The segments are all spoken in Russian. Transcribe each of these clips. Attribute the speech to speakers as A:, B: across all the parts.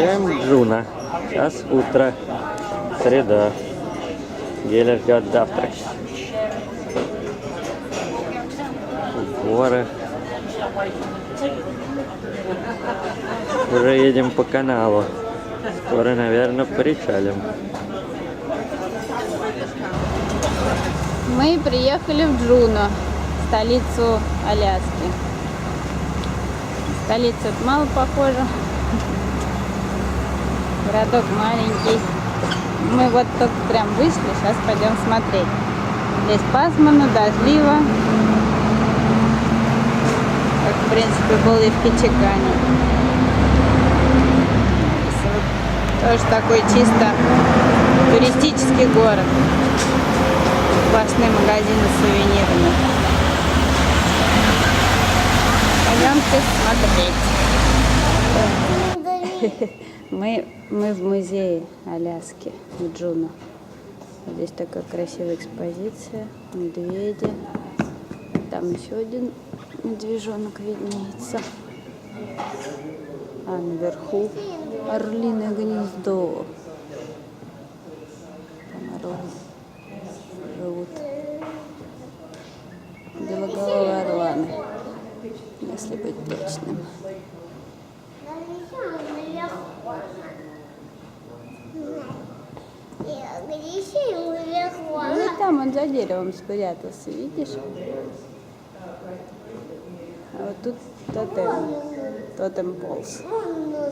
A: Гуляем Джуна. Сейчас утро. Среда. Геля ждет завтрак. Горы. Уже едем по каналу. Скоро, наверное, причалим.
B: Мы приехали в Джуно, столицу Аляски. Столица мало похожа. Городок маленький. Мы вот только прям вышли, сейчас пойдем смотреть. Здесь пасмурно, дождливо. Как, в принципе, было и в Кичикане. Тоже такой чисто туристический город. Сплошные магазины сувенирами. Пойдемте смотреть. Мы, мы в музее Аляски, в Джуно. Здесь такая красивая экспозиция, медведи. Там еще один медвежонок виднеется. А наверху орлиное гнездо. Там орлы живут. Белоголовые орланы, если быть точным. Ну и там он за деревом спрятался, видишь? А вот тут тотем. Тотем полз.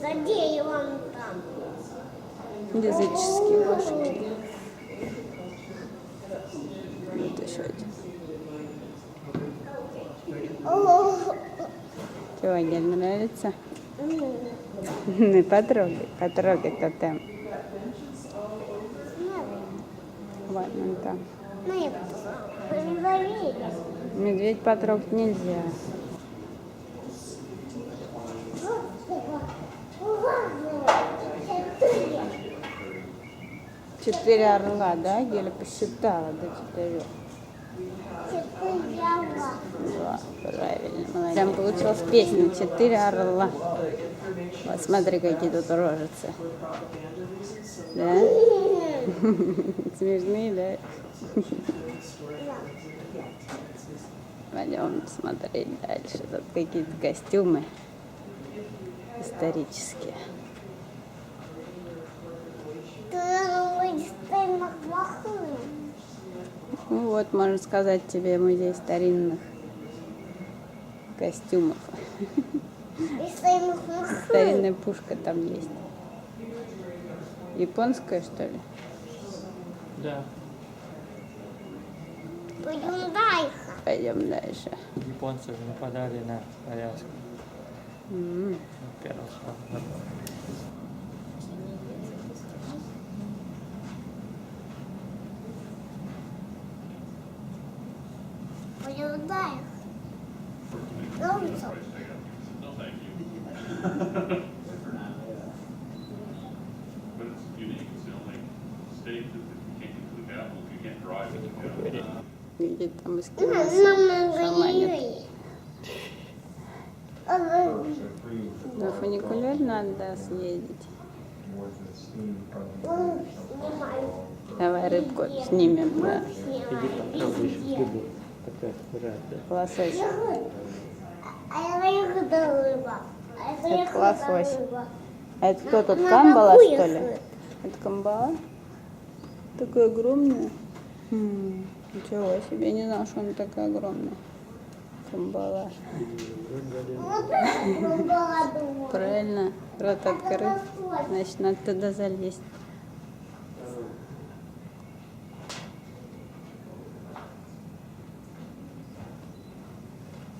C: За деревом там.
B: Языческие ложки. Вот еще один. Не нравится? Ну, потрогай, потрогай тотем. Вот он там. Медведь потрогать нельзя. Четыре орла, да? Геля посчитала до четырех. Два, правильно, молодец. Прям получилась песня «Четыре орла». Вот смотри, какие тут рожицы. Да? Смешные, да? Пойдем смотреть дальше. Тут какие-то костюмы исторические. Ну вот, можно сказать тебе музей старинных костюмов. Старинная пушка там есть. Японская, что ли?
A: Да.
C: Пойдем дальше.
B: Пойдем дальше.
A: Японцы нападали на Аляску.
B: М.
A: Первый шаг.
C: Пойдем дальше. Солнце.
B: Видит там
C: магазине. А,
B: На фуникулер надо съездить. Давай рыбку снимем, да. Лосось.
C: А я ехала рыба. А
B: Это лосось. А это кто тут, камбала, что ли? Это камбала? Такая огромная. Ничего себе, не знала, что она такая огромная. Камбала. Правильно, рот открыт. Значит, надо туда залезть.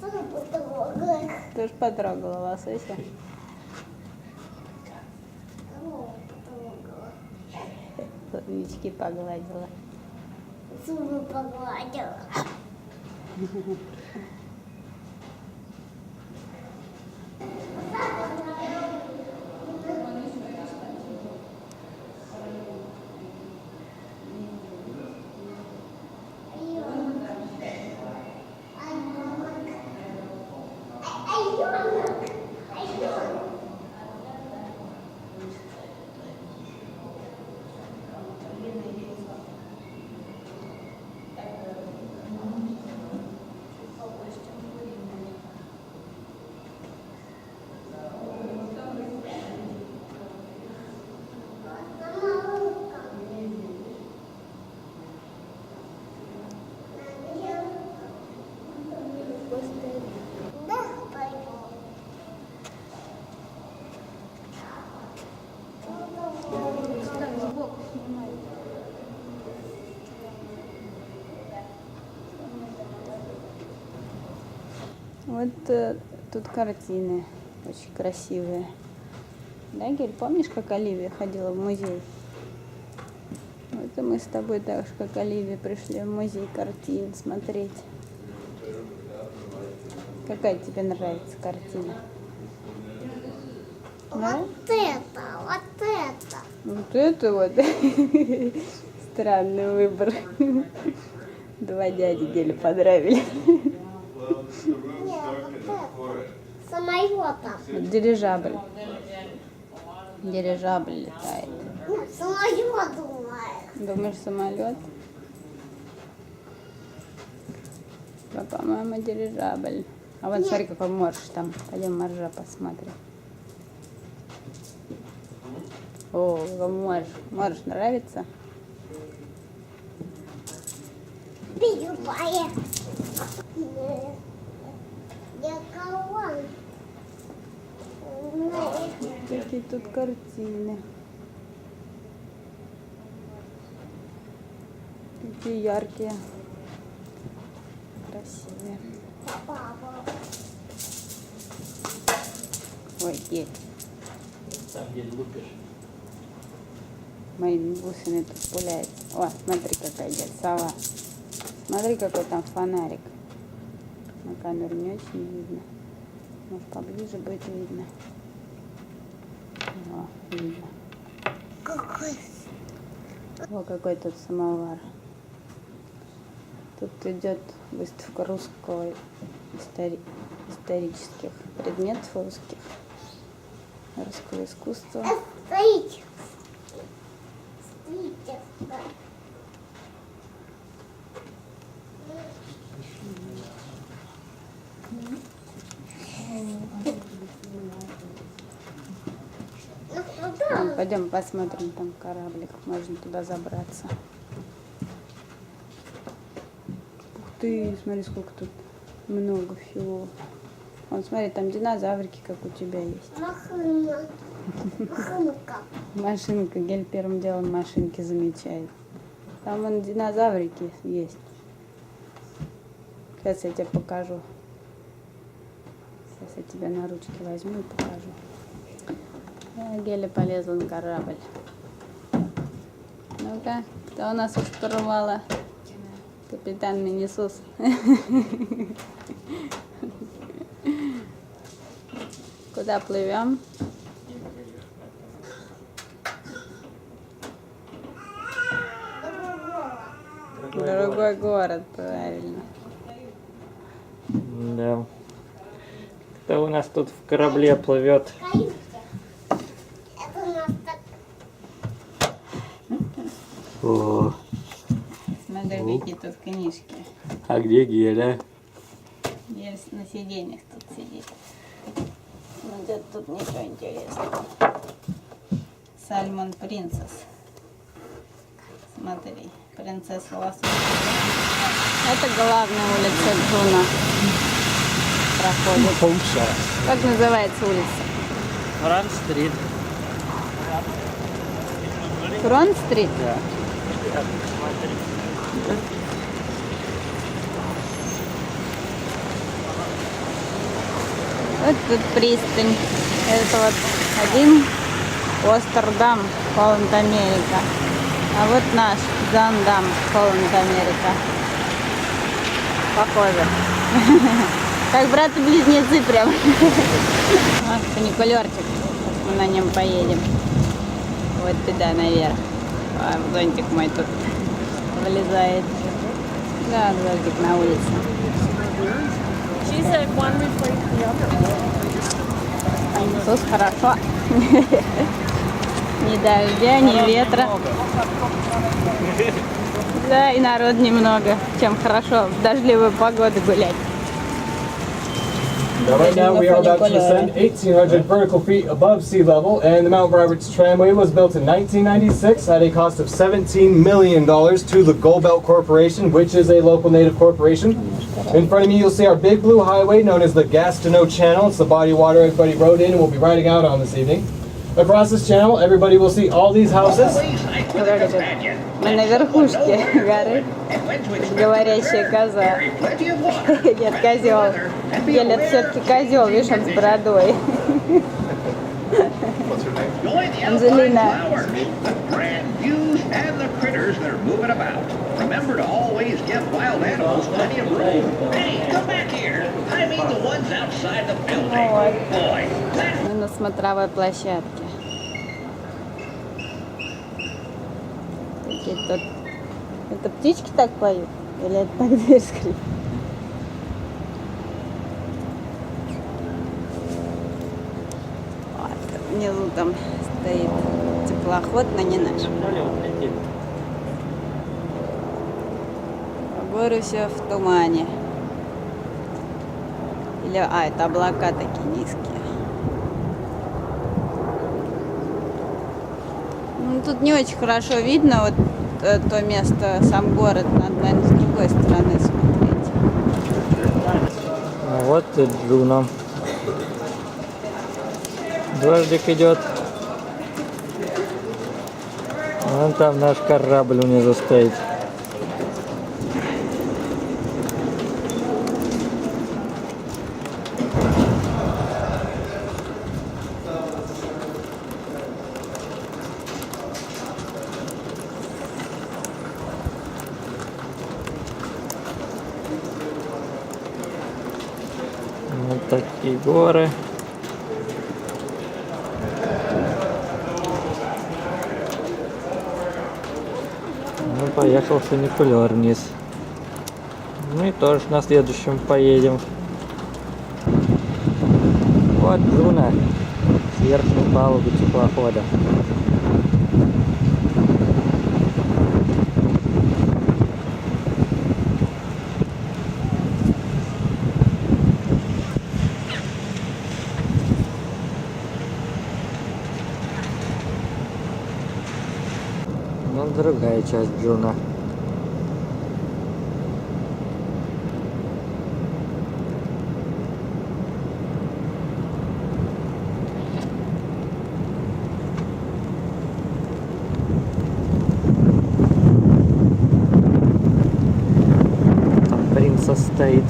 C: Потрогать?
B: Тоже потрогала лосося. Плавнички погладила.
C: Зубы погладила.
B: Вот э, тут картины очень красивые. Да, Гель, помнишь, как Оливия ходила в музей? Вот и мы с тобой так же, как Оливия, пришли в музей картин смотреть. Какая тебе нравится картина? Да?
C: Вот это, вот это.
B: Вот это вот. Странный выбор. Два дяди Геля понравились. Дирижабль. Дирижабль летает.
C: Самолет думаю.
B: Думаешь, самолет? Да, по-моему, дирижабль. А вот смотри, какой морж там. Пойдем моржа посмотрим. О, морж. Морж нравится?
C: Белая.
B: Какие тут картины. Какие яркие. Красивые.
C: Папа.
B: Ой, гель.
A: Там, где лупишь.
B: Мои бусины тут пуляют. О, смотри, какая идет сова. Смотри, какой там фонарик. На камеру не очень видно. Может, поближе будет видно. О, видно.
C: Какой?
B: О, какой тут самовар. Тут идет выставка русского истори- исторических предметов русских, русского искусства.
C: Стоите. Стоите. Ну,
B: посмотрим, там кораблик, можно туда забраться. Ух ты, смотри, сколько тут много всего. Вон, смотри, там динозаврики, как у тебя есть.
C: Машина. Машинка.
B: Машинка, Гель первым делом машинки замечает. Там вон динозаврики есть. Сейчас я тебе покажу. Сейчас я тебя на ручки возьму и покажу. Геля полезла на корабль. Ну-ка, кто у нас у штурвала? Капитан Минисус. Куда плывем? Другой город, правильно.
A: Да. Кто у нас тут в корабле плывет?
C: Каюта. Это у нас так.
A: О,
B: Смотри, какие тут книжки.
A: а где Геля?
B: Есть на сиденьях тут сидит. Ну, где тут ничего интересного. Сальмон Принцесс. Смотри, принцесса лосось. Это главная улица Джуна. Проходит. Как называется улица?
A: Франк-стрит.
B: Фронт-стрит?
A: Да.
B: Вот тут пристань. Это вот один Остердам, Холланд Америка. А вот наш Зандам, Холланд Америка. Похоже. Как брат и близнецы прям. А, фуникулерчик. Сейчас мы на нем поедем. Вот туда наверх. А, зонтик мой тут вылезает. Да, зонтик на улице.
D: Other.
B: Иисус хорошо. Ни дождя, ни ветра. Да, и народ немного. Чем хорошо в дождливую погоду гулять.
E: Now, right now, we are about to ascend 1,800 vertical feet above sea level, and the Mount Roberts Tramway was built in 1996 at a cost of $17 million to the Gold Belt Corporation, which is a local native corporation. In front of me, you'll see our big blue highway known as the Gastineau Channel. It's the body of water everybody rode in and will be riding out on this evening. Across this channel, everybody will see all these houses.
B: Как это? Мы на верхушке горы. Говорящая коза. Нет, козел. Еле все-таки козел, видишь, он с бородой. Angelina.
F: Grand views and the critters that are moving about. Remember to always give wild animals plenty of room. Hey, come back here. I mean the ones outside the building.
B: Ой.
F: Boy, that
B: Мы на смотровой площадке. Такие тут... Это птички так поют? Или это так дверь скрипит? Вот, внизу там стоит теплоход, но не наш. Горы все в тумане. Или, а, это облака такие низкие. Ну, тут не очень хорошо видно вот то место, сам город, надо, наверное, с другой стороны смотреть.
A: А вот и Джуна. Дождик идет. Вон там наш корабль внизу стоит. Вот такие горы. Ну, поехал фуникулер вниз. Ну и тоже на следующем поедем. Вот Джуна с верхней палубы теплохода. Ну, другая часть Джуна. Там принцесс стоит.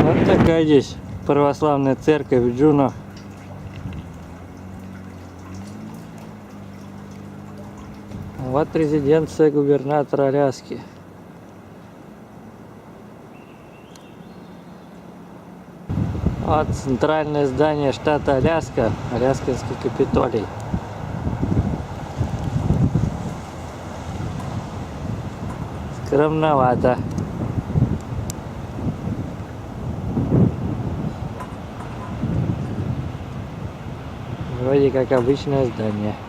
A: Вот такая здесь православная церковь Джуно. Вот резиденция губернатора Аляски. Вот центральное здание штата Аляска, Аляскинский Капитолий. Скромновато. Как обычное здание.